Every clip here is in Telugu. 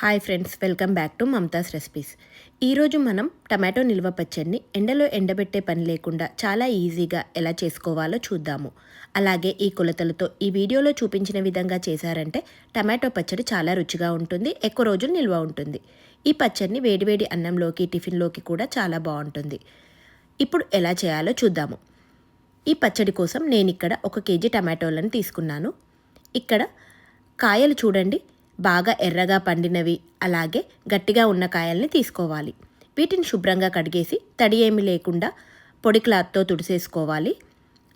Hi friends welcome back to Mamata's recipes ఈరోజు మనం టమాటో నిల్వ పచ్చడిని ఎండలో ఎండబెట్టే పని లేకుండా చాలా ఈజీగా ఎలా చేసుకోవాలో చూద్దాము. అలాగే ఈ కొలతలతో ఈ వీడియోలో చూపించిన విధంగా చేశారంటే టమాటో పచ్చడి చాలా రుచిగా ఉంటుంది ఎక్కువ రోజులు నిల్వ ఉంటుంది. ఈ పచ్చడిని వేడివేడి అన్నంలోకి టిఫిన్లోకి కూడా చాలా బాగుంటుంది. ఇప్పుడు ఎలా చేయాలో చూద్దాము. ఈ పచ్చడి కోసం నేను ఇక్కడ ఒక కేజీ టమాటోలను తీసుకున్నాను. ఇక్కడ కాయలు చూడండి. బాగా ఎర్రగా పండినవి. అలాగే గట్టిగా ఉన్న కాయల్ని తీసుకోవాలి. వీటిని శుభ్రంగా కడిగేసి తడి ఏమి లేకుండా పొడి క్లాత్తో తుడిసేసుకోవాలి.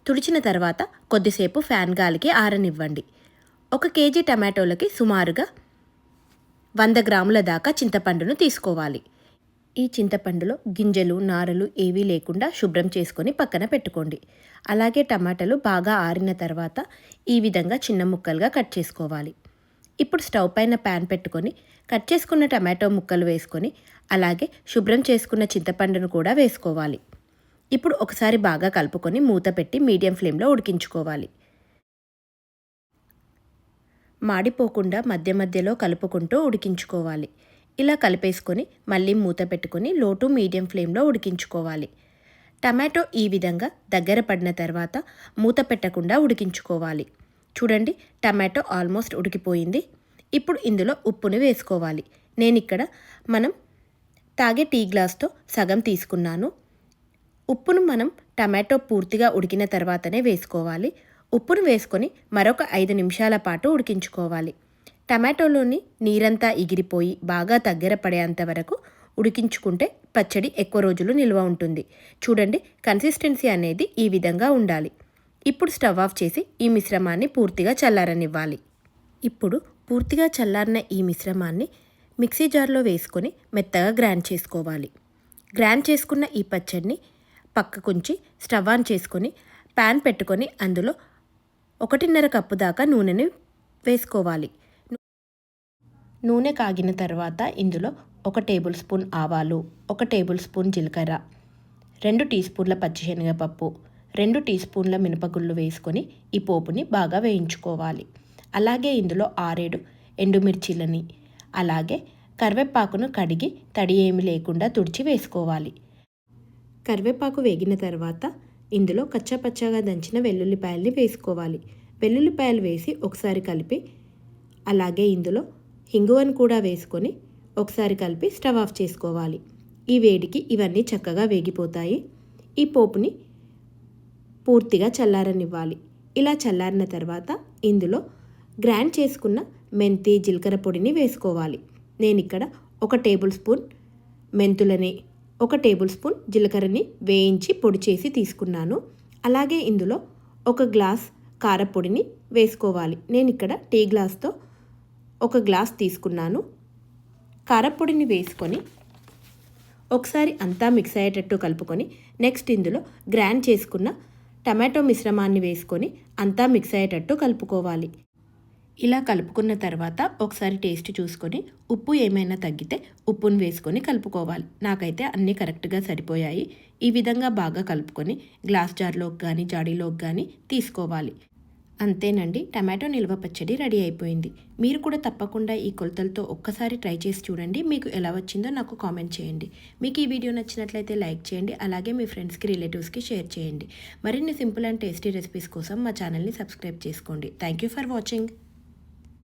తుడిచిన తర్వాత కొద్దిసేపు ఫ్యాన్ గాలికి ఆరనివ్వండి. ఒక కేజీ టమాటోలకి సుమారుగా వంద గ్రాముల దాకా చింతపండును తీసుకోవాలి. ఈ చింతపండులో గింజలు నారలు ఏవీ లేకుండా శుభ్రం చేసుకొని పక్కన పెట్టుకోండి. అలాగే టమాటాలు బాగా ఆరిన తర్వాత ఈ విధంగా చిన్న ముక్కలుగా కట్ చేసుకోవాలి. ఇప్పుడు స్టవ్ పైన ప్యాన్ పెట్టుకొని కట్ చేసుకున్న టమాటో ముక్కలు వేసుకొని అలాగే శుభ్రం చేసుకున్న చింతపండును కూడా వేసుకోవాలి. ఇప్పుడు ఒకసారి బాగా కలుపుకొని మూత పెట్టి మీడియం ఫ్లేమ్లో ఉడికించుకోవాలి. మాడిపోకుండా మధ్య మధ్యలో కలుపుకుంటూ ఉడికించుకోవాలి. ఇలా కలిపేసుకొని మళ్ళీ మూత పెట్టుకొని లో టు మీడియం ఫ్లేమ్లో ఉడికించుకోవాలి. టమాటో ఈ విధంగా దగ్గర పడిన తర్వాత మూత పెట్టకుండా ఉడికించుకోవాలి. చూడండి టమాటో ఆల్మోస్ట్ ఉడికిపోయింది. ఇప్పుడు ఇందులో ఉప్పుని వేసుకోవాలి. నేను ఇక్కడ మనం తాగే టీ గ్లాస్తో సగం తీసుకున్నాను. ఉప్పును మనం టమాటో పూర్తిగా ఉడికిన తర్వాతనే వేసుకోవాలి. ఉప్పును వేసుకొని మరొక ఐదు నిమిషాల పాటు ఉడికించుకోవాలి. టమాటోలోని నీరంతా ఎగిరిపోయి బాగా దగ్గర పడేంత వరకు ఉడికించుకుంటే పచ్చడి ఎక్కువ రోజులు నిల్వ ఉంటుంది. చూడండి కన్సిస్టెన్సీ అనేది ఈ విధంగా ఉండాలి. ఇప్పుడు స్టవ్ ఆఫ్ చేసి ఈ మిశ్రమాన్ని పూర్తిగా చల్లారనివ్వాలి. ఇప్పుడు పూర్తిగా చల్లారిన ఈ మిశ్రమాన్ని మిక్సీ జార్లో వేసుకొని మెత్తగా గ్రైండ్ చేసుకోవాలి. గ్రైండ్ చేసుకున్న ఈ పచ్చడిని పక్కకుంచి స్టవ్ ఆన్ చేసుకొని ప్యాన్ పెట్టుకొని అందులో ఒకటిన్నర కప్పు దాకా నూనెని వేసుకోవాలి. నూనె కాగిన తర్వాత ఇందులో ఒక టేబుల్ స్పూన్ ఆవాలు ఒక టేబుల్ స్పూన్ జీలకర్ర రెండు టీ స్పూన్ల పచ్చిశనగపప్పు రెండు టీ స్పూన్ల మినపగుళ్ళు వేసుకొని ఈ పోపుని బాగా వేయించుకోవాలి. అలాగే ఇందులో ఆరేడు ఎండుమిర్చిలని అలాగే కరివేపాకును కడిగి తడి ఏమి లేకుండా తుడిచి వేసుకోవాలి. కరివేపాకు వేగిన తర్వాత ఇందులో కచ్చాపచ్చాగా దంచిన వెల్లుల్లిపాయల్ని వేసుకోవాలి. వెల్లుల్లిపాయలు వేసి ఒకసారి కలిపి అలాగే ఇందులో హింగువను కూడా వేసుకొని ఒకసారి కలిపి స్టవ్ ఆఫ్ చేసుకోవాలి. ఈ వేడికి ఇవన్నీ చక్కగా వేగిపోతాయి. ఈ పోపుని పూర్తిగా చల్లారనివ్వాలి. ఇలా చల్లారిన తర్వాత ఇందులో గ్రైండ్ చేసుకున్న మెంతి జీలకర్ర పొడిని వేసుకోవాలి. నేను ఇక్కడ ఒక టేబుల్ స్పూన్ మెంతులని ఒక టేబుల్ స్పూన్ జీలకర్రని వేయించి పొడి చేసి తీసుకున్నాను. అలాగే ఇందులో ఒక గ్లాస్ కారపొడిని వేసుకోవాలి. నేను ఇక్కడ టీ గ్లాస్తో ఒక గ్లాస్ తీసుకున్నాను. కారపొడిని వేసుకొని ఒకసారి అంతా మిక్స్ అయ్యేటట్టు కలుపుకొని నెక్స్ట్ ఇందులో గ్రైండ్ చేసుకున్న టమాటో మిశ్రమాన్ని వేసుకొని అంతా మిక్స్ అయ్యేటట్టు కలుపుకోవాలి. ఇలా కలుపుకున్న తర్వాత ఒకసారి టేస్ట్ చూసుకొని ఉప్పు ఏమైనా తగ్గితే ఉప్పును వేసుకొని కలుపుకోవాలి. నాకైతే అన్నీ కరెక్ట్గా సరిపోయాయి. ఈ విధంగా బాగా కలుపుకొని గ్లాస్ జార్లోకి కానీ జాడీలోకి కానీ తీసుకోవాలి. అంతేనండి. టమాటో నిల్వ పచ్చడి రెడీ అయిపోయింది. మీరు కూడా తప్పకుండా ఈ కొలతలతో ఒక్కసారి ట్రై చేసి చూడండి. మీకు ఎలా వచ్చిందో నాకు కామెంట్ చేయండి. మీకు ఈ వీడియో నచ్చినట్లయితే లైక్ చేయండి. అలాగే మీ ఫ్రెండ్స్కి రిలేటివ్స్కి షేర్ చేయండి. మరిన్ని సింపుల్ అండ్ టేస్టీ రెసిపీస్ కోసం మా ఛానల్ని సబ్స్క్రైబ్ చేసుకోండి. Thank you for watching.